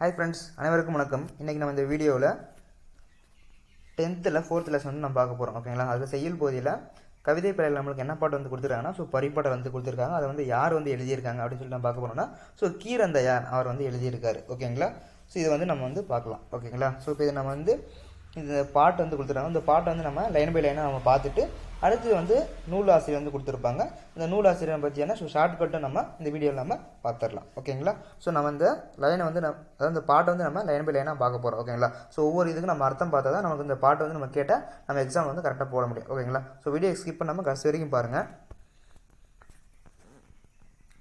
Hi friends அனைவருக்கும் வணக்கம். இன்றைக்கி நம்ம இந்த வீடியோவில் டென்த்தில் ஃபோர்த் லெசன் வந்து நம்ம பார்க்க போகிறோம் ஓகேங்களா அதில் செய்யுள் போதியில் கவிதை பிழையில் நம்மளுக்கு என்ன பாட்டு வந்து கொடுத்துருக்காங்கன்னா ஸோ பரிப்பாட்டை வந்து கொடுத்துருக்காங்க. அதை வந்து யார் வந்து எழுதியிருக்காங்க அப்படின்னு சொல்லிட்டு நம்ம பார்க்க போகிறோம்னா ஸோ கீரந்தையார் அவர் வந்து எழுதியிருக்காரு ஓகேங்களா ஸோ இதை வந்து நம்ம வந்து பார்க்கலாம் ஓகேங்களா ஸோ இப்போ இது நம்ம வந்து இந்த பாட்டு வந்து கொடுத்துருக்காங்க. இந்த பாட்டை வந்து நம்ம லைன் பை லைனாக நம்ம பார்த்துட்டு அடுத்து வந்து நூல் ஆசிரியர் வந்து கொடுத்துருப்பாங்க. இந்த நூல் ஆசிரியரை பற்றியான ஸோ ஷார்ட்கட்டை நம்ம இந்த வீடியோவில் நம்ம பார்த்துடலாம். ஓகேங்களா ஸோ நம்ம இந்த லைனை வந்து நம்ம அதாவது இந்த பாட்டை வந்து நம்ம லைன் பை லைனாக பார்க்க போகிறோம் ஓகேங்களா ஸோ ஒவ்வொரு இதுக்கு நம்ம அர்த்தம் பார்த்தா தான் நமக்கு இந்த பாட்டை வந்து நம்ம கேட்டால் நம்ம எக்ஸாம் வந்து கரெக்டாக போட முடியும். ஓகேங்களா ஸோ வீடியோ ஸ்கிப் பண்ணாமல் கடைசி வரைக்கும் பாருங்கள்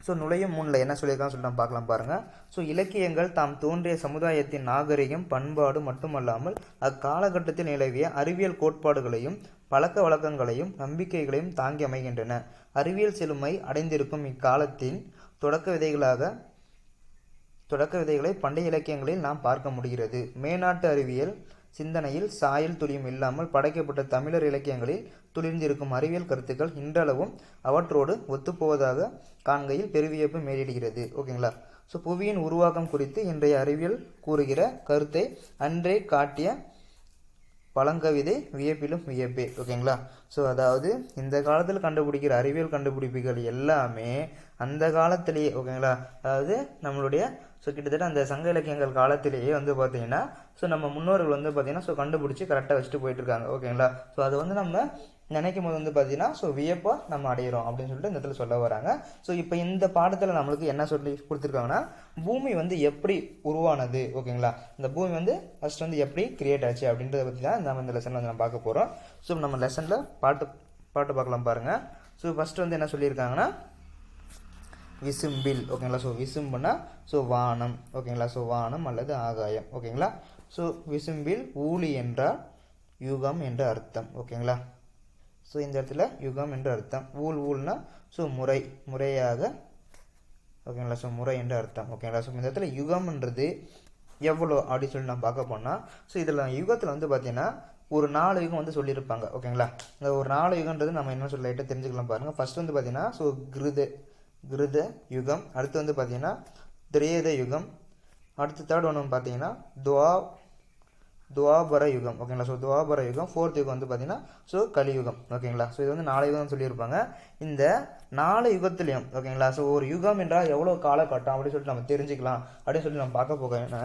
ஸோ நுழையும் மூணில் என்ன சொல்லியிருக்கான்னு சொல்லிட்டு பார்க்கலாம் பாருங்கள் ஸோ இலக்கியங்கள் தாம் தோன்றிய சமுதாயத்தின் நாகரிகம் பண்பாடு மட்டுமல்லாமல் அக்காலகட்டத்தில் நிலவிய அறிவியல் கோட்பாடுகளையும் பழக்க வழக்கங்களையும் நம்பிக்கைகளையும் தாங்கி அமைகின்றன. அறிவியல் செழுமை அடைந்திருக்கும் இக்காலத்தின் தொடக்க விதைகளாக தொடக்க விதைகளை பண்டைய இலக்கியங்களில் நாம் பார்க்க முடிகிறது. மேநாட்டு அறிவியல் சிந்தனையில் சாயல் துளியும் இல்லாமல் படைக்கப்பட்ட தமிழர் இலக்கியங்களில் துளிர்ந்திருக்கும் அறிவியல் கருத்துக்கள் இன்றளவும் அவற்றோடு ஒத்துப்போவதாக காண்கையில் பெருவியப்பு மேலிடுகிறது. ஓகேங்களா? ஸோ புவியின் உருவாக்கம் குறித்து இன்றைய அறிவியல் கூறுகிற கருத்தை அன்றே காட்டிய பழங்கவிதை வியப்பிலும் வியப்பே ஓகேங்களா? ஸோ அதாவது இந்த காலத்தில் கண்டுபிடிக்கிற அறிவியல் கண்டுபிடிப்புகள் எல்லாமே அந்த காலத்திலேயே ஓகேங்களா? அதாவது நம்மளுடைய ஸோ கிட்டத்தட்ட அந்த சங்க இலக்கியங்கள் காலத்திலேயே வந்து பார்த்தீங்கன்னா ஸோ நம்ம முன்னோர்கள் வந்து பார்த்தீங்கன்னா ஸோ கண்டுபிடிச்சி கரெக்டாக வச்சுட்டு போயிட்டு இருக்காங்க ஓகேங்களா? ஸோ அது வந்து நம்ம நினைக்கும் போது வந்து பார்த்தீங்கன்னா ஸோ வியப்பாக நம்ம அடையிறோம் அப்படின்னு சொல்லிட்டு இந்த இடத்துல சொல்ல வராங்க. ஸோ இப்போ இந்த பாடத்தில் நம்மளுக்கு என்ன சொல்லி கொடுத்துருக்காங்கன்னா பூமி வந்து எப்படி உருவானது ஓகேங்களா? இந்த பூமி வந்து ஃபஸ்ட் வந்து எப்படி கிரியேட் ஆச்சு அப்படின்றத பற்றி தான் நம்ம இந்த லெசனில் வந்து நம்ம பார்க்க போகிறோம் ஸோ நம்ம லெசனில் பாட்டு பாட்டு பார்க்கலாம் பாருங்கள் ஸோ ஃபஸ்ட்டு வந்து என்ன சொல்லியிருக்காங்கன்னா விசும்பில் ஓகேங்களா? ஸோ விசும்புனா ஸோ வானம் ஓகேங்களா? ஸோ வானம் அல்லது ஆகாயம் ஓகேங்களா? ஸோ விசும்பில் ஊழி என்றால் யுகம் என்ற அர்த்தம் ஓகேங்களா? ஸோ இந்த இடத்துல யுகம் என்ற அர்த்தம். ஊழ் ஊழ்னா ஸோ முறை. முறையாக ஓகேங்களா? ஸோ முறை என்ற அர்த்தம். ஓகேங்களா? ஸோ இந்த இடத்துல யுகம்ன்றது எவ்வளோ அப்படின்னு சொல்லி நான் பார்க்க போனால் ஸோ இதில் யுகத்தில் வந்து பார்த்தீங்கன்னா ஒரு நாலு யுகம் வந்து சொல்லியிருப்பாங்க. ஓகேங்களா? இந்த ஒரு நாலு யுகன்றது நம்ம என்ன சொல்ல லைட்டாக தெரிஞ்சுக்கலாம் பாருங்கள் ஃபர்ஸ்ட் வந்து பார்த்தீங்கன்னா ஸோ கிருத கிருத யுகம். அடுத்து வந்து பார்த்தீங்கன்னா திரேத யுகம். அடுத்து தேர்ட் ஒன்று பார்த்தீங்கன்னா துவா துவாபர யுகம் ஓகேங்களா ஸோ துவாபர யுகம் ஃபோர்த் யுகம் வந்து பார்த்தீங்கன்னா ஸோ கலியுகம். ஓகேங்களா ஸோ இது வந்து நாலு யுகம் சொல்லியிருப்பாங்க. இந்த நாலு யுகத்துலையும் ஓகேங்களா ஸோ ஒரு யுகம் என்றால் எவ்வளோ காலகட்டம் அப்படின்னு சொல்லிட்டு நம்ம தெரிஞ்சுக்கலாம். அப்படின்னு சொல்லி நம்ம பார்க்க போக என்ன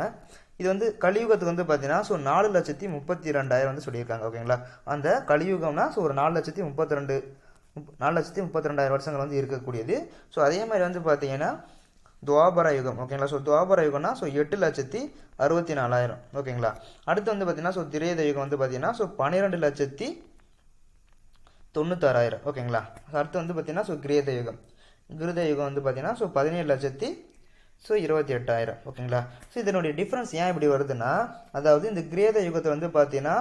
இது வந்து கலியுகத்துக்கு வந்து பார்த்தீங்கன்னா ஸோ நாலு லட்சத்தி முப்பத்தி ரெண்டாயிரம் வந்து சொல்லியிருக்காங்க. ஓகேங்களா அந்த கலியுகம்னா ஸோ ஒரு நாலு லட்சத்தி முப்பத்தி ரெண்டு நாலு லட்சத்தி முப்பத்தி ரெண்டாயிரம் வருஷங்கள் வந்து இருக்கக்கூடியது. ஸோ அதே மாதிரி வந்து பார்த்தீங்கன்னா துவாபர யுகம் ஓகேங்களா ஸோ துவாபர யுகம்னா ஸோ எட்டு லட்சத்தி அறுபத்தி நாலாயிரம் ஓகேங்களா அடுத்து வந்து பார்த்தீங்கன்னா ஸோ திரேத யுகம் வந்து பார்த்தீங்கன்னா ஸோ பன்னிரெண்டு லட்சத்தி தொண்ணூத்தாறாயிரம் ஓகேங்களா அடுத்து வந்து பார்த்தீங்கன்னா ஸோ கிரேத யுகம். கிருத யுகம் வந்து பார்த்தீங்கன்னா ஸோ பதினேழு லட்சத்தி ஸோ இருபத்தி எட்டாயிரம் ஓகேங்களா ஸோ இதனுடைய டிஃப்ரென்ஸ் ஏன் இப்படி வருதுன்னா அதாவது இந்த கிரேத யுகத்தை வந்து பார்த்தீங்கன்னா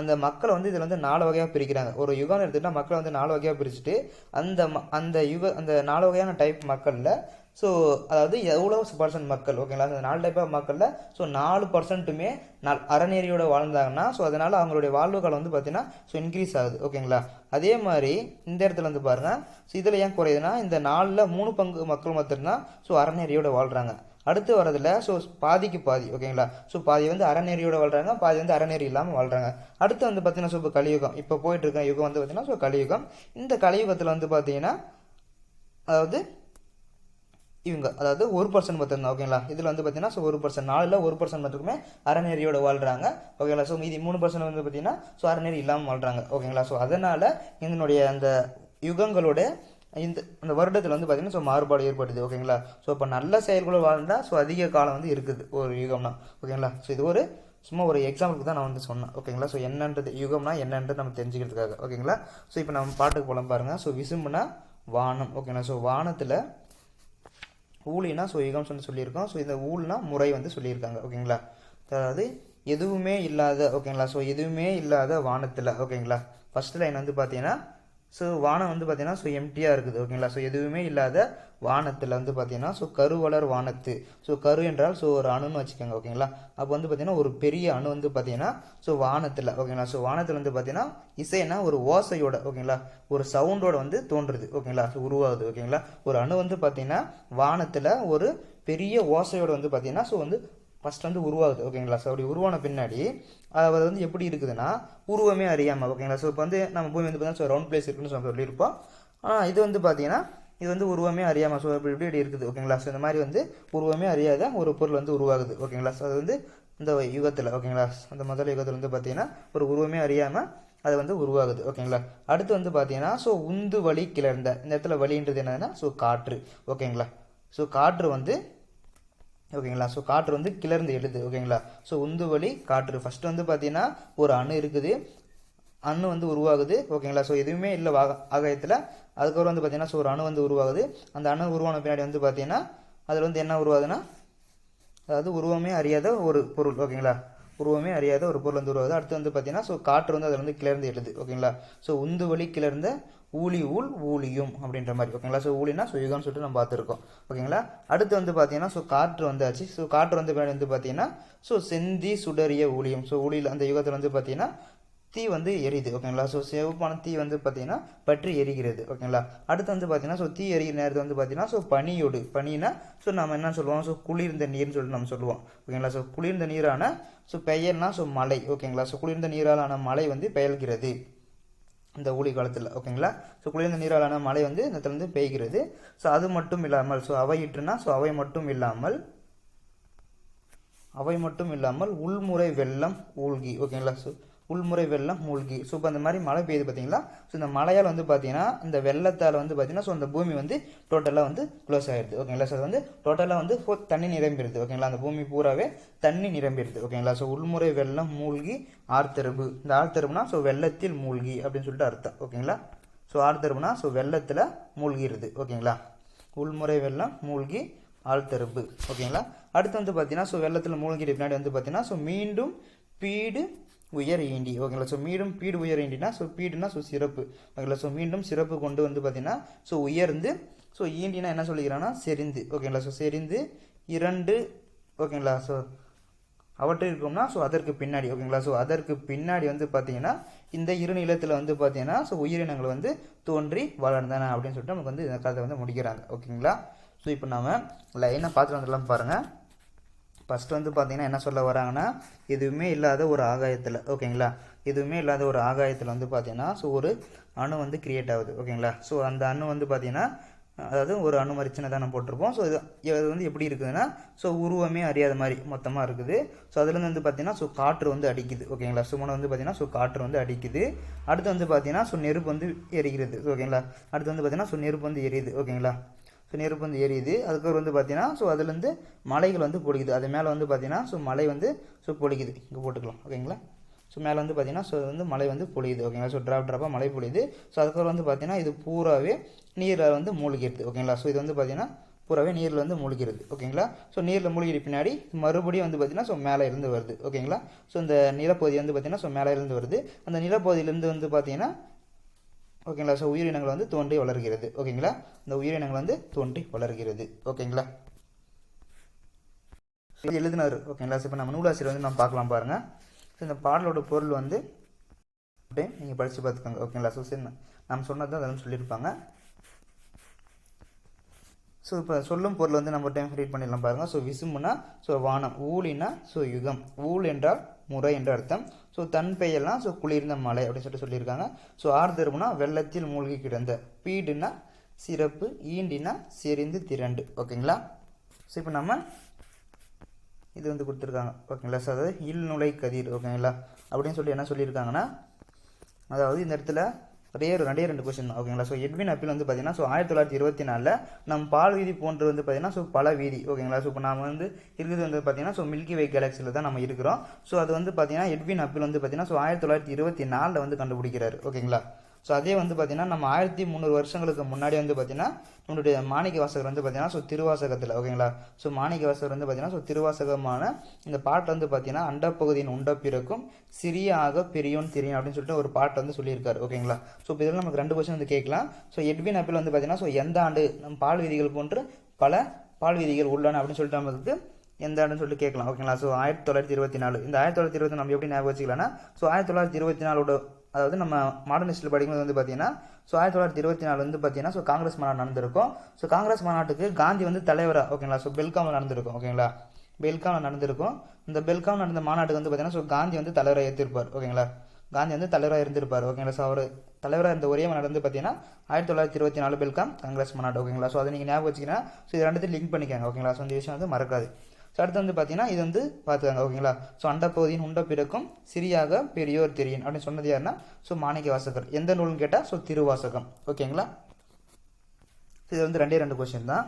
அந்த மக்களை வந்து இதில் வந்து நாலு வகையாக பிரிக்கிறாங்க. ஒரு யுகம்னு எடுத்துக்கிட்டால் மக்களை வந்து நாலு வகையாக பிரிச்சுட்டு அந்த ம அந்த யுக அந்த நாலு வகையான டைப் மக்களில் ஸோ அதாவது எவ்வளோ பர்சன்ட் மக்கள் ஓகேங்களா அந்த நாலு டைப்பாக மக்களில் ஸோ நாலு பர்சன்ட்டுமே நல் அறநெறியோடு வாழ்ந்தாங்கன்னா ஸோ அதனால் அவங்களுடைய வாழ்வு காலம் வந்து பார்த்திங்கன்னா ஸோ இன்க்ரீஸ் ஆகுது ஓகேங்களா அதே மாதிரி இந்த இடத்துல வந்து பாருங்கள் ஸோ இதில் ஏன் குறையுதுன்னா இந்த நாலில் மூணு பங்கு மக்கள் மட்டும்தான் ஸோ அறநெறியோடு வாழ்கிறாங்க அடுத்து வரதில் ஸோ பாதிக்கு பாதி ஓகேங்களா ஸோ பாதி வந்து அறநெறியோட வாழ்கிறாங்க பாதி வந்து அறநெறி இல்லாமல் வாழ்கிறாங்க அடுத்து வந்து பார்த்தீங்கன்னா ஸோ இப்போ கலியுகம் இப்போ போயிட்டுருக்க யுகம் வந்து பார்த்தீங்கன்னா ஸோ கலியுகம். இந்த கலியுகத்தில் வந்து பார்த்தீங்கன்னா அதாவது இவங்க அதாவது ஒரு பர்சன்ட் மட்டும்தான் ஓகேங்களா இதில் வந்து பார்த்தீங்கன்னா ஸோ ஒரு பர்சன்ட் நாலில் ஒரு பர்சன்ட் மட்டுமே அறநெறியோட வாழ்கிறாங்க ஓகேங்களா ஸோ மீதி மூணு பர்சன்ட் வந்து பார்த்தீங்கன்னா ஸோ அறநெறி இல்லாமல் வாழ்கிறாங்க ஓகேங்களா ஸோ அதனால் இதனுடைய அந்த யுகங்களோட இந்த அந்த வருடத்தில் வந்து பார்த்தீங்கன்னா ஸோ மாறுபாடு ஏற்படுது. ஓகேங்களா ஸோ இப்போ நல்ல செயல்களை வாழ்ந்தால் ஸோ அதிக காலம் வந்து இருக்குது ஒரு யுகம்னா. ஓகேங்களா ஸோ இது ஒரு சும்மா ஒரு எக்ஸாம்பிளுக்கு தான் நான் வந்து சொன்னேன். ஓகேங்களா ஸோ என்னன்றது யுகம்னா என்னன்றது நம்ம தெரிஞ்சுக்கிறதுக்காக. ஓகேங்களா ஸோ இப்போ நம்ம பாட்டுக்கு போலாம் பாருங்கள் ஸோ விசும்புனா வானம். ஓகேங்களா ஸோ வானத்தில் ஊழினா ஸோ யுகம் சொல்லி சொல்லியிருக்கோம். ஸோ இந்த ஊழ்னா முறை வந்து சொல்லியிருக்காங்க. ஓகேங்களா? அதாவது எதுவுமே இல்லாத ஓகேங்களா? ஸோ எதுவுமே இல்லாத வானத்தில் ஓகேங்களா? ஃபஸ்ட் லைன் வந்து பார்த்தீங்கன்னா ஸோ வானம் வந்து பார்த்தீங்கன்னா ஸோ எம்டியாக இருக்குது ஓகேங்களா ஸோ எதுவுமே இல்லாத வானத்தில் வந்து பார்த்தீங்கன்னா ஸோ கருவளர் வானத்து. ஸோ கரு என்றால் ஸோ ஒரு அணுன்னு வச்சுக்கோங்க ஓகேங்களா அப்போ வந்து பார்த்தீங்கன்னா ஒரு பெரிய அணு வந்து பார்த்தீங்கன்னா ஸோ வானத்தில் ஓகேங்களா ஸோ வானத்தில் வந்து பார்த்தீங்கன்னா இசைனா ஒரு ஓசையோட ஓகேங்களா ஒரு சவுண்டோட வந்து தோன்றுது ஓகேங்களா ஸோ உருவாகுது ஓகேங்களா ஒரு அணு வந்து பார்த்தீங்கன்னா வானத்தில் ஒரு பெரிய ஓசையோட வந்து பார்த்தீங்கன்னா ஸோ வந்து ஃபஸ்ட் வந்து உருவாகுது ஓகேங்களா ஸோ அப்படி உருவான பின்னாடி அது வந்து எப்படி இருக்குதுன்னா உருவமே அறியாமல் ஓகேங்களா ஸோ இப்போ வந்து நம்ம பூமி வந்து பார்த்தீங்கன்னா ரவுண்ட் பிளேஸ் இருக்குன்னு சொல்லி சொல்லியிருப்போம். ஆனால் இது வந்து பார்த்தீங்கன்னா இது வந்து உருவமே அறியாமல் ஸோ இப்படி இப்படி இருக்குது ஓகேங்களா ஸோ இந்த மாதிரி வந்து உருவமே அறியாத ஒரு பொருள் வந்து உருவாகுது ஓகேங்களா ஸோ அது வந்து இந்த யுகத்தில் ஓகேங்களா அந்த முதல் யுகத்தில் வந்து பார்த்தீங்கன்னா ஒரு உருவமே அறியாமல் அது வந்து உருவாகுது ஓகேங்களா அடுத்து வந்து பார்த்தீங்கன்னா ஸோ உந்து வழி கிளர்ந்த இந்த இடத்துல வழின்றது என்னதுன்னா ஸோ காற்று ஓகேங்களா ஸோ காற்று வந்து ஓகேங்களா? ஸோ காற்று வந்து கிளர்ந்து எழுது ஓகேங்களா? ஸோ உந்து வழி காற்று. ஃபஸ்ட்டு வந்து பார்த்தீங்கன்னா ஒரு அணு இருக்குது. அணு வந்து உருவாகுது ஓகேங்களா? ஸோ எதுவுமே இல்லை வாக ஆகாயத்தில். அதுக்கப்புறம் வந்து பார்த்தீங்கன்னா ஸோ ஒரு அணு வந்து உருவாகுது. அந்த அணு உருவான பின்னாடி வந்து பார்த்தீங்கன்னா அதில் வந்து என்ன உருவாகுதுன்னா அதாவது உருவமே அறியாத ஒரு பொருள் ஓகேங்களா? உருவமே அறியாத ஒரு பொருள் வந்து உருவாகுது. அடுத்து வந்து பார்த்தீங்கன்னா ஸோ காற்று வந்து அதில் வந்து கிளர்ந்து எழுது ஓகேங்களா? ஸோ உந்து வழி கிளர்ந்த ஊழி ஊழ் ஊழியும் அப்படின்ற மாதிரி ஓகேங்களா? ஸோ ஊழினா ஸோ யுகம்னு சொல்லிட்டு நம்ம பார்த்துருக்கோம் ஓகேங்களா? அடுத்து வந்து பார்த்தீங்கன்னா ஸோ காற்று வந்தாச்சு. ஸோ காற்று வந்து பின்னாடி வந்து பார்த்தீங்கன்னா ஸோ செந்தி சுடறிய ஊழியம். ஸோ ஊழியில் அந்த யுகத்தில் வந்து பார்த்தீங்கன்னா தீ வந்து எரியுது ஓகேங்களா? ஸோ சிவப்பான தீ வந்து பார்த்தீங்கன்னா பற்றி எரிகிறது ஓகேங்களா? அடுத்து வந்து பார்த்தீங்கன்னா ஸோ தீ எரிகிற நேரத்தில் வந்து பார்த்தீங்கன்னா ஸோ பனியோடு பனினா ஸோ நம்ம என்ன சொல்லுவோம்? ஸோ குளிர்ந்த நீர்னு சொல்லிட்டு நம்ம சொல்லுவோம் ஓகேங்களா? ஸோ குளிர்ந்த நீரான ஸோ பெயர்னா ஸோ மலை ஓகேங்களா? ஸோ குளிர்ந்த நீராலான மழை வந்து பெயல்கிறது இந்த ஊழி காலத்தில் ஓகேங்களா? ஸோ குளிர்ந்த நீராலான மழை வந்து இந்த இடத்துல வந்து பெய்கிறது. ஸோ அது மட்டும் இல்லாமல் ஸோ அவையிட்டுனா ஸோ அவை மட்டும் இல்லாமல் அவை மட்டும் இல்லாமல் உள்முறை வெள்ளம் ஊழ்கி ஓகேங்களா? ஸோ உள்முறை வெள்ளம் மூழ்கி. ஸோ இப்போ அந்த மாதிரி மழை பெய்யுது பார்த்தீங்களா ஸோ இந்த மழையால் வந்து பார்த்தீங்கன்னா இந்த வெள்ளத்தால் வந்து பார்த்தீங்கன்னா ஸோ அந்த பூமி வந்து டோட்டலாக வந்து க்ளோஸ் ஆகிடுது ஓகேங்களா ஸோ அது வந்து டோட்டலாக வந்து ஃபோ தண்ணி நிரம்பிடுது ஓகேங்களா அந்த பூமி பூராவே தண்ணி நிரம்பிடுது ஓகேங்களா ஸோ உள்முறை வெள்ளம் மூழ்கி ஆர்த்தரவு இந்த ஆர்த்தரவுனா ஸோ வெள்ளத்தில் மூழ்கி அப்படின்னு சொல்லிட்டு அர்த்தம். ஓகேங்களா ஸோ ஆர்த்தரபுனா ஸோ வெள்ளத்தில் மூழ்கிடுது ஓகேங்களா உள்முறை வெள்ளம் மூழ்கி ஆழ்த்தரப்பு ஓகேங்களா அடுத்து வந்து பார்த்தீங்கன்னா ஸோ வெள்ளத்தில் மூழ்கிட்டு பின்னாடி வந்து பார்த்தீங்கன்னா ஸோ மீண்டும் பீடு உயர் ஈண்டி ஓகேங்களா? ஸோ மீண்டும் பீடு உயர் ஏண்டினா ஸோ பீடுனா ஸோ சிறப்பு. ஓகேங்களா? ஸோ மீண்டும் சிறப்பு கொண்டு வந்து பார்த்தீங்கன்னா ஸோ உயர்ந்து ஸோ ஈண்டினா என்ன சொல்லிக்கிறான்னா செறிந்து. ஓகேங்களா? ஸோ செறிந்து இரண்டு ஓகேங்களா? ஸோ அவற்றை இருக்கும்னா ஸோ அதற்கு பின்னாடி. ஓகேங்களா? ஸோ அதற்கு பின்னாடி வந்து பார்த்தீங்கன்னா இந்த இரு நிலத்தில் வந்து பார்த்தீங்கன்னா ஸோ உயிரினங்கள் வந்து தோன்றி வளர்ந்தன அப்படின்னு சொல்லிட்டு நமக்கு வந்து இந்த கதை வந்து முடிக்கிறாங்க. ஓகேங்களா? ஸோ இப்போ நாம் லைனாக பார்த்துட்டு வந்துடலாம் பாருங்கள் ஃபஸ்ட்டு வந்து பார்த்தீங்கன்னா என்ன சொல்ல வராங்கன்னா எதுவுமே இல்லாத ஒரு ஆகாயத்தில் ஓகேங்களா எதுவுமே இல்லாத ஒரு ஆகாயத்தில் வந்து பார்த்தீங்கன்னா ஸோ ஒரு அணு வந்து கிரியேட் ஆகுது ஓகேங்களா ஸோ அந்த அணு வந்து பார்த்தீங்கன்னா அதாவது ஒரு அணு மாதிரி சின்னதாக போட்டிருப்போம். ஸோ இது இது வந்து எப்படி இருக்குதுன்னா ஸோ உருவமே அறியாத மாதிரி மொத்தமாக இருக்குது. ஸோ அதுலேருந்து வந்து பார்த்தீங்கன்னா ஸோ காற்று வந்து அடிக்குது ஓகேங்களா சுமனை வந்து பார்த்தீங்கன்னா ஸோ காற்று வந்து அடிக்குது. அடுத்து வந்து பார்த்தீங்கன்னா ஸோ நெருப்பு வந்து எரிகிறது ஓகேங்களா அடுத்து வந்து பார்த்தீங்கன்னா ஸோ நெருப்பு வந்து எரியுது ஓகேங்களா ஸோ நெருப்பு வந்து எரியுது. அதுக்கப்புறம் வந்து பார்த்தீங்கன்னா ஸோ அதுலேருந்து மலைகள் வந்து பொழிக்குது அது மேலே வந்து பார்த்தீங்கன்னா ஸோ மலை வந்து ஸோ பொழிக்குது இங்கே போட்டுக்கலாம். ஓகேங்களா ஸோ மேலே வந்து பார்த்தீங்கன்னா ஸோ வந்து மலை வந்து பொழியுது ஓகேங்களா ஸோ ட்ராப் ட்ராப்பாக மழை பொழியுது ஸோ அதுக்கப்புறம் வந்து பார்த்தீங்கன்னா இது பூராவே நீரில் வந்து மூழ்கிடுது ஓகேங்களா ஸோ இது வந்து பார்த்தீங்கன்னா பூராவே நீரில் வந்து மூழ்கிறது ஓகேங்களா ஸோ நீரில் மூழ்கிற பின்னாடி மறுபடியும் வந்து பார்த்தீங்கன்னா ஸோ மேலே இருந்து வருது. ஓகேங்களா ஸோ இந்த நிலப்பகுதி வந்து பார்த்தீங்கன்னா ஸோ மேலே இருந்து வருது. அந்த நிலப்பகுதியிலேருந்து வந்து பார்த்தீங்கன்னா ஓகேங்களா ஸோ உயிரினங்கள் வந்து தோன்றி வளர்கிறது. ஓகேங்களா இந்த உயிரினங்கள் வந்து தோன்றி வளர்கிறது. ஓகேங்களா எழுதினார். ஓகேங்களா ஸோ இப்போ நம்ம நூலாசிரியர் வந்து நம்ம பார்க்கலாம் பாருங்கள் ஸோ இந்த பாடலோட பொருள் வந்து அப்படியே நீங்கள் படித்து பார்த்துக்கோங்க. ஓகேங்களா ஸோ சரி நம்ம சொன்னது தான் அதெல்லாம் சொல்லியிருப்பாங்க. ஸோ இப்போ சொல்லும் பொருள் வந்து நம்ம டைம் ரீட் பண்ணிடலாம் பாருங்கள் ஸோ விசும்புனா ஸோ வானம். ஊழினா ஸோ யுகம். ஊழ் என்றால் முறை என்ற அர்த்தம். ஸோ தன் பெயர்லாம் ஸோ குளிர்ந்த மலை அப்படின்னு சொல்லிட்டு சொல்லியிருக்காங்க. ஸோ ஆர்தருப்புனா வெள்ளத்தில் மூழ்கி கிடந்த. பீடுனா சிறப்பு. ஈண்டினா செறிந்து திரண்டு. ஓகேங்களா? ஸோ இப்போ நம்ம இது வந்து கொடுத்துருக்காங்க. ஓகேங்களா? ஸோ அதாவது இல்நுழை கதிர் ஓகேங்களா? அப்படின்னு சொல்லி என்ன சொல்லியிருக்காங்கன்னா அதாவது இந்த இடத்துல ஒரே ஒரு ரெண்டே ரெண்டு கொஸ்டின் ஓகேங்களா ஸோ எட்வின் அப்பீல் வந்து பார்த்தீங்கன்னா ஸோ ஆயிரத்தி தொள்ளாயிரத்தி இருபத்தி நாலில் நம் பால் வீதி போன்று வந்து பார்த்தீங்கன்னா ஸோ பல வீதி. ஓகேங்களா ஸோ இப்போ நம்ம வந்து இருக்கிறது வந்து பார்த்தீங்கன்னா ஸோ மில்கி வே கேலக்சியில் தான் நம்ம இருக்கிறோம். ஸோ அது வந்து பார்த்தீங்கன்னா எட்வின் அப்பீல் வந்து பார்த்தீங்கன்னா ஸோ ஆயிரத்தி தொள்ளாயிரத்தி இருபத்தி நாலில் வந்து கண்டுபிடிக்கிறாரு. ஓகேங்களா ஸோ அதே வந்து பார்த்தீங்கன்னா நம்ம ஆயிரத்தி முந்நூறு வருஷங்களுக்கு முன்னாடி வந்து பார்த்தீங்கன்னா நம்மளுடைய மாணிக்க வாசகர் வந்து பார்த்திங்கன்னா ஸோ திருவாசகத்தில் ஓகேங்களா ஸோ மாணிக்க வாசகர் வந்து பார்த்தீங்கன்னா ஸோ திருவாசகமான இந்த பாட்டு வந்து பார்த்தீங்கன்னா அண்டப்பகுதியின் உண்ட பிறக்கும் சிறிய ஆக பெரியோன் தெரியும் அப்படின்னு சொல்லிட்டு ஒரு பாட்டு வந்து சொல்லியிருக்காரு ஓகேங்களா ஸோ இப்போ இதில் நமக்கு ரெண்டு கொஸ்டின் வந்து கேட்கலாம். ஸோ எட்வின் அப்பில் வந்து பார்த்திங்கன்னா ஸோ எந்த ஆண்டு நம் பால் விதிகள் போன்று பல பால் விதிகள் உள்ளன அப்படின்னு சொல்லிட்டு நமக்கு எந்த ஆண்டுன்னு சொல்லிட்டு கேட்கலாம் ஓகேங்களா ஸோ ஆயிரத்தி தொள்ளாயிரத்தி இருபத்தி நாலு. இந்த ஆயிரத்தி தொள்ளாயிரத்தி இருபத்தி நம்ம எப்படி ஞாபகம் வச்சுக்கலாம்னா ஸோ ஆயிரத்தி தொள்ளாயிரத்தி இருபத்தி நாலோட அதாவது நம்ம மாடர்னிஸ்டில் படிக்கும்போது வந்து பார்த்தீங்கன்னா ஸோ ஆயிரத்தி தொள்ளாயிரத்தி இருபத்தி நாலு வந்து பார்த்தீங்கன்னா ஸோ காங்கிரஸ் மாநாடு நடந்திருக்கும். ஸோ காங்கிரஸ் மாநாட்டுக்கு காந்தி வந்து தலைவராக ஓகேங்களா ஸோ பெல்காமில் நடந்திருக்கும் ஓகேங்களா பெல்காம் நடந்திருக்கும். இந்த பெல்காம் நடந்த மாநாட்டுக்கு வந்து பார்த்தீங்கன்னா ஸோ காந்தி வந்து தலைவராக ஏற்றிருப்பார் ஓகேங்களா காந்தி வந்து தலைவராக இருந்திருப்பார் ஓகேங்களா ஸோ அவர் தலைவராக இருந்த ஒரே மாநாடு வந்து பார்த்தீங்கன்னா ஆயிரத்தி தொள்ளாயிரத்தி இருபத்தி நாலு பெல்காம் காங்கிரஸ் மாநாடு ஓகேங்களா ஸோ அதை நீங்கள் ஞாபகம் வச்சுக்கினா ஸோ இது ரெண்டுத்தையும் லிங்க் பண்ணிக்கோங்க ஓகேங்களா ஸோ இந்த விஷயம் வந்து மறக்காது. ஸோ அடுத்து வந்து பார்த்தீங்கன்னா இது வந்து பார்த்துக்காங்க ஓகேங்களா? ஸோ அண்டப்பகுதியின் உண்ட பிறக்கும் சிறியாக பெரியோர் தெரியும் அப்படின்னு சொன்னது யாருன்னா ஸோ மாணிக்க வாசகர். எந்த நூல்னு கேட்டால் ஸோ திருவாசகம். ஓகேங்களா? இது வந்து ரெண்டே ரெண்டு கொஸ்டின் தான்.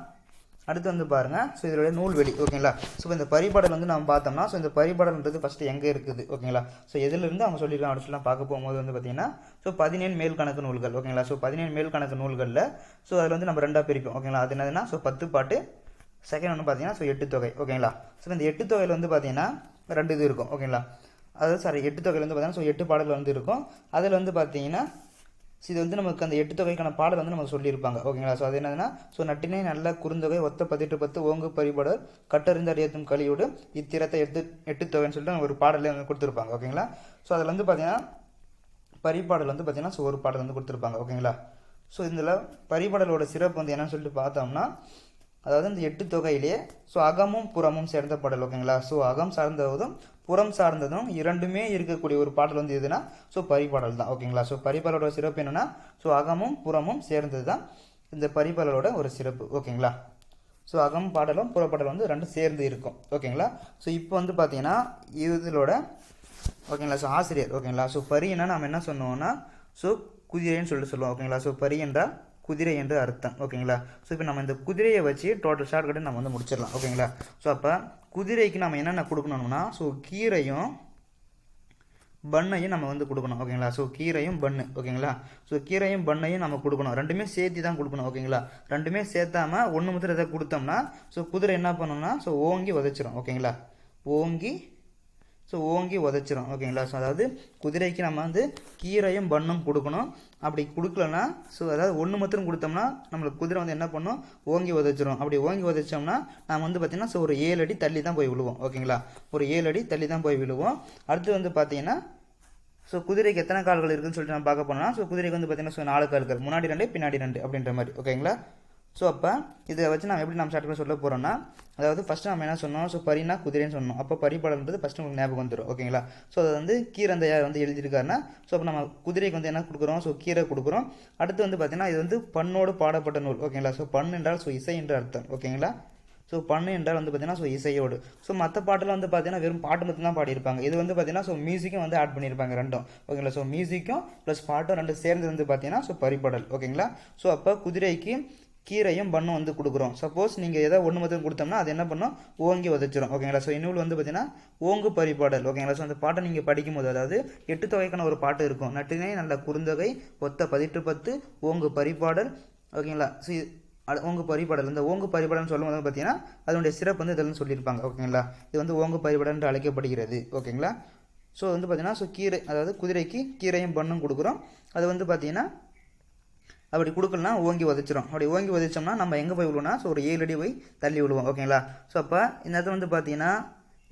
அடுத்து வந்து பாருங்க ஸோ இதோட நூல்வெளி ஓகேங்களா? ஸோ இந்த பரிபாடல் வந்து நம்ம பார்த்தோம்னா ஸோ இந்த பரிபாடல்ன்றது ஃபஸ்ட்டு எங்கே இருக்குது ஓகேங்களா? ஸோ எதுலேருந்து அவங்க சொல்லியிருக்காங்க அப்படின்னு சொல்லலாம் பார்க்க போகும்போது வந்து பார்த்தீங்கன்னா ஸோ பதினேழு மேல் கணக்கு நூல்கள் ஓகேங்களா? ஸோ பதினேழு மேல் கணக்கு நூல்களில் ஸோ அதில் வந்து நம்ம ரெண்டாக பிரிப்போம் ஓகேங்களா? அது என்னதுன்னா ஸோ பத்து பாட்டு செகண்ட் ஒன்று பார்த்தீங்கன்னா ஸோ எட்டு தொகை ஓகேங்களா ஸோ இந்த எட்டு தொகையில் வந்து பார்த்தீங்கன்னா ரெண்டு இது இருக்கும் ஓகேங்களா அதாவது சாரி எட்டு தொகையில் வந்து பார்த்தீங்கன்னா ஸோ எட்டு பாடல்கள் வந்து இருக்கும். அதில் வந்து பார்த்தீங்கன்னா ஸோ இது வந்து நமக்கு அந்த எட்டு தொகைக்கான பாடல் வந்து நமக்கு சொல்லியிருப்பாங்க ஓகேங்களா ஸோ அது என்னதுன்னா ஸோ நட்டினை நல்ல குறுந்தொகை ஒத்த பதிட்டு பத்து ஓங்கு பரிபாடல் கட்டறிந்து அறியத்தும் கலியோடு இத்திரத்தை எட்டு எட்டு தொகைன்னு சொல்லிட்டு ஒரு பாடலே வந்து கொடுத்துருப்பாங்க ஓகேங்களா ஸோ அதில் வந்து பார்த்தீங்கன்னா பரிபாடல் வந்து பார்த்தீங்கன்னா ஸோ ஒரு பாடல் வந்து கொடுத்துருப்பாங்க ஓகேங்களா ஸோ இதில் பரிபாடலோட சிறப்பு வந்து என்னன்னு சொல்லிட்டு பார்த்தோம்னா அதாவது இந்த எட்டு தொகையிலேயே ஸோ அகமும் புறமும் சேர்ந்த பாடல் ஓகேங்களா? ஸோ அகம் சார்ந்ததும் புறம் சார்ந்ததும் இரண்டுமே இருக்கக்கூடிய ஒரு பாடல் வந்து எதுனா? ஸோ பரிபாடல் தான் ஓகேங்களா? ஸோ பரிபாடலோட சிறப்பு என்னென்னா ஸோ அகமும் புறமும் சேர்ந்தது தான் இந்த பரிபாடலோட ஒரு சிறப்பு ஓகேங்களா? ஸோ அகம் பாடலும் புறப்பாடலும் வந்து ரெண்டும் சேர்ந்து இருக்கும் ஓகேங்களா? ஸோ இப்போ வந்து பார்த்தீங்கன்னா இதோட ஓகேங்களா? ஸோ ஆசிரியர் ஓகேங்களா? ஸோ பரியனா நம்ம என்ன சொன்னோம்னா ஸோ குதிரைன்னு சொல்லிட்டு சொல்லுவோம் ஓகேங்களா? ஸோ பரி என்றால் குதிரை என்று அர்த்தம் ஓகேங்களா? ஸோ இப்போ நம்ம இந்த குதிரையை வச்சு டோட்டல் ஷார்ட் கட்டு நம்ம வந்து முடிச்சிடலாம் ஓகேங்களா? ஸோ அப்போ குதிரைக்கு நம்ம என்னென்ன கொடுக்கணும்னா ஸோ கீரையும் பண்ணையும் நம்ம வந்து கொடுக்கணும் ஓகேங்களா? ஸோ கீரையும் பண்ணு ஓகேங்களா? ஸோ கீரையும் பண்ணையும் நம்ம கொடுக்கணும். ரெண்டுமே சேர்த்து தான் கொடுக்கணும் ஓகேங்களா? ரெண்டுமே சேர்த்தாம ஒன்று முதல் எதாவது கொடுத்தோம்னா ஸோ குதிரை என்ன பண்ணணும்னா ஸோ ஓங்கி உதச்சிரும் ஓகேங்களா? ஓங்கி ஸோ ஓங்கி உதச்சிரும். ஓகேங்களா ஸோ அதாவது குதிரைக்கு நம்ம வந்து கீரையும் பண்ணும் கொடுக்கணும். அப்படி கொடுக்கலன்னா ஸோ அதாவது ஒன்று மட்டும் கொடுத்தோம்னா நம்மளுக்கு குதிரை வந்து என்ன பண்ணும்? ஓங்கி உதச்சிரும். அப்படி ஓங்கி உதைச்சோம்னா நம்ம வந்து பார்த்திங்கன்னா ஸோ ஒரு ஏழு அடி தள்ளி தான் போய் விழுவோம். ஓகேங்களா ஒரு ஏழு அடி தள்ளி தான் போய் விழுவோம். அடுத்து வந்து பார்த்தீங்கன்னா ஸோ குதிரைக்கு எத்தனை கால்கள் இருக்குதுன்னு சொல்லிட்டு நம்ம பார்க்க போனோம்னா ஸோ குதிரைக்கு வந்து பார்த்தீங்கன்னா ஸோ நாலு கால்கள். முன்னாடி ரெண்டு பின்னாடி ரெண்டு அப்படின்ற மாதிரி. ஓகேங்களா ஸோ அப்போ இதை வச்சு நம்ம எப்படி நம்ம ஸ்டார்ட் பண்ண சொல்ல போகிறோம்னா அதாவது ஃபஸ்ட்டு நம்ம என்ன சொன்னோம்? ஸோ பரினா குதிரைன்னு சொன்னோம். அப்போ பரிபாடல்ன்றது ஃபஸ்ட்டு உங்களுக்கு ஞாபகம் வந்துடும் ஓகேங்களா ஸோ அதை வந்து கீரை அந்த யார் வந்து எழுதியிருக்காருன்னா ஸோ அப்போ நம்ம குதிரைக்கு வந்து என்ன கொடுக்குறோம்? ஸோ கீரை கொடுக்குறோம். அடுத்து வந்து பார்த்தீங்கன்னா இது வந்து பண்ணோடு பாடப்பட்ட நூல். ஓகேங்களா ஸோ பண்ணு என்றால் ஸோ இசை என்ற அர்த்தம். ஓகேங்களா ஸோ பண்ணு என்றால் வந்து பார்த்தீங்கன்னா ஸோ இசையோடு. ஸோ மற்ற பாட்டில் வந்து பார்த்தீங்கன்னா வெறும் பாட்டு மட்டும் தான் பாடியிருப்பாங்க. இது வந்து பார்த்தீங்கன்னா ஸோ மியூசிக்கும் வந்து ஆட் பண்ணியிருப்பாங்க ரெண்டும். ஓகேங்களா ஸோ மியூசிக்கும் ப்ளஸ் பாட்டும் ரெண்டும் சேர்ந்து வந்து பார்த்தீங்கன்னா ஸோ பரிபாடல். ஓகேங்களா ஸோ அப்போ குதிரைக்கு கீரையும் பண்ணும் வந்து கொடுக்குறோம். சப்போஸ் நீங்கள் எதாவது ஒன்று மட்டும் கொடுத்தோம்னா அது என்ன பண்ணும்? ஓங்கி உதச்சிரும். ஓகேங்களா ஸோ இன்னும் வந்து பார்த்தீங்கன்னா ஓங்கு பரிபாடல். ஓகேங்களா ஸோ அந்த பாட்டை நீங்கள் படிக்கும்போது அதாவது எட்டு தொகைக்கான ஒரு பாட்டு இருக்கும். நட்டினை நல்ல குறுந்தொகை ஒத்த பதிட்டு பத்து ஓங்கு பரிபாடல். ஓகேங்களா ஸோ ஓங்கு பரிபாடல். இந்த ஓங்கு பரிபாடல்னு சொல்லும்போது பார்த்தீங்கன்னா அதனுடைய சிறப்பு வந்து இதெல்லாம் சொல்லியிருப்பாங்க. ஓகேங்களா இது வந்து ஓங்கு பரிபாடல் என்று அழைக்கப்படுகிறது. ஓகேங்களா ஸோ வந்து பார்த்தீங்கன்னா ஸோ கீரை அதாவது குதிரைக்கு கீரையும் பண்ணும் கொடுக்குறோம். அது வந்து பார்த்தீங்கன்னா அப்படி கொடுக்கலனா ஓங்கி உதச்சிரும். அப்படி ஓங்கி உதச்சோம்னா நம்ம எங்கே போய் விழுவோம்னா ஸோ ஒரு ஏழு அடி போய் தள்ளி விழுவோம். ஓகேங்களா ஸோ அப்போ இந்த இடத்துல வந்து பார்த்தீங்கன்னா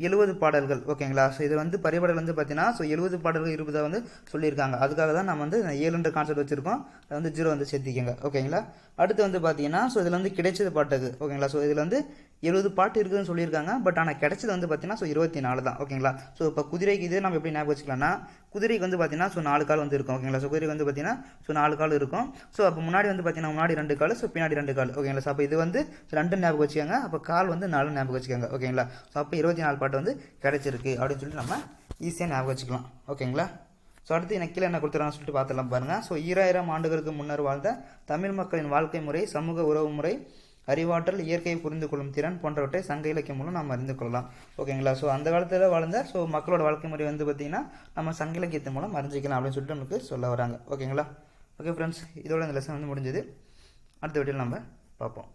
எழுபது பாடல்கள் ஓகேங்களா? ஸோ இது வந்து பரிபாடல் வந்து பார்த்தீங்கன்னா ஸோ எழுபது பாடல்கள் இருபதாக வந்து சொல்லியிருக்காங்க. அதுக்காக தான் நம்ம வந்து ஏழுன்ற கான்செப்ட் வச்சுருக்கோம். அதை வந்து ஜீரோ வந்து சேர்த்திக்கோங்க ஓகேங்களா? அடுத்து வந்து பார்த்தீங்கன்னா ஸோ இதில் வந்து கிடைச்சது பாட்டுக்கு ஓகேங்களா? ஸோ இதில் வந்து எழுபது பாட்டு இருக்குதுன்னு சொல்லியிருக்காங்க. பட் ஆனால் கிடைச்சது வந்து பார்த்தீங்கன்னா ஸோ இருபத்தி நாலு தான் ஓகேங்களா? ஸோ இப்போ குதிரைக்கு இது நம்ம எப்படி ஞாபகம் வச்சுக்கலாம்னா குதிரைக்கு வந்து பார்த்தீங்கன்னா ஸோ நாலு கால் வந்து இருக்கும் ஓகேங்களா? ஸோ குதிரைக்கு வந்து பார்த்தீங்கன்னா ஸோ நாலு கால் இருக்கும். ஸோ அப்போ முன்னாடி வந்து பார்த்தீங்கன்னா முன்னாடி ரெண்டு கால் ஸோ பின்னாடி ரெண்டு கால் ஓகேங்களா? ஸோ அப்போ இது வந்து ரெண்டு ஞாபகம் வச்சுக்கோங்க. அப்போ கால் வந்து நாலு ஞாபகம் வச்சுக்கோங்க ஓகேங்களா? ஸோ அப்போ இருபத்தி நாலு பாட்டு வந்து கிடைச்சிருக்கு அப்படின்னு சொல்லிட்டு நம்ம ஈஸியாக ஞாபகம் வச்சுக்கலாம். ஓகேங்களா ஸோ அடுத்து எனக்கு கீழே என்ன கொடுத்துறாங்கன்னு சொல்லிட்டு பார்த்துலாம் பாருங்கள் ஸோ ஈராயிரம் ஆண்டுகளுக்கு முன்னர் வாழ்ந்த தமிழ் மக்களின் வாழ்க்கை முறை சமூக உறவு முறை அறிவாற்றல் இயற்கையை புரிந்து கொள்ளும் திறன் போன்றவற்றை சங்க இலக்கியம் மூலம் நாம் அறிந்து கொள்ளலாம். ஓகேங்களா ஸோ அந்த காலத்தில் வாழ்ந்த ஸோ மக்களோட வாழ்க்கை முறை வந்து பார்த்திங்கன்னா நம்ம சங்க இலக்கியத்தின் மூலம் அறிஞ்சிக்கலாம் அப்படின்னு சொல்லிட்டு நமக்கு சொல்ல வராங்க. ஓகேங்களா ஓகே ஃப்ரெண்ட்ஸ் இதோட இந்த லெசன் வந்து முடிஞ்சது. அடுத்த வீட்டில் நம்ம பார்ப்போம்.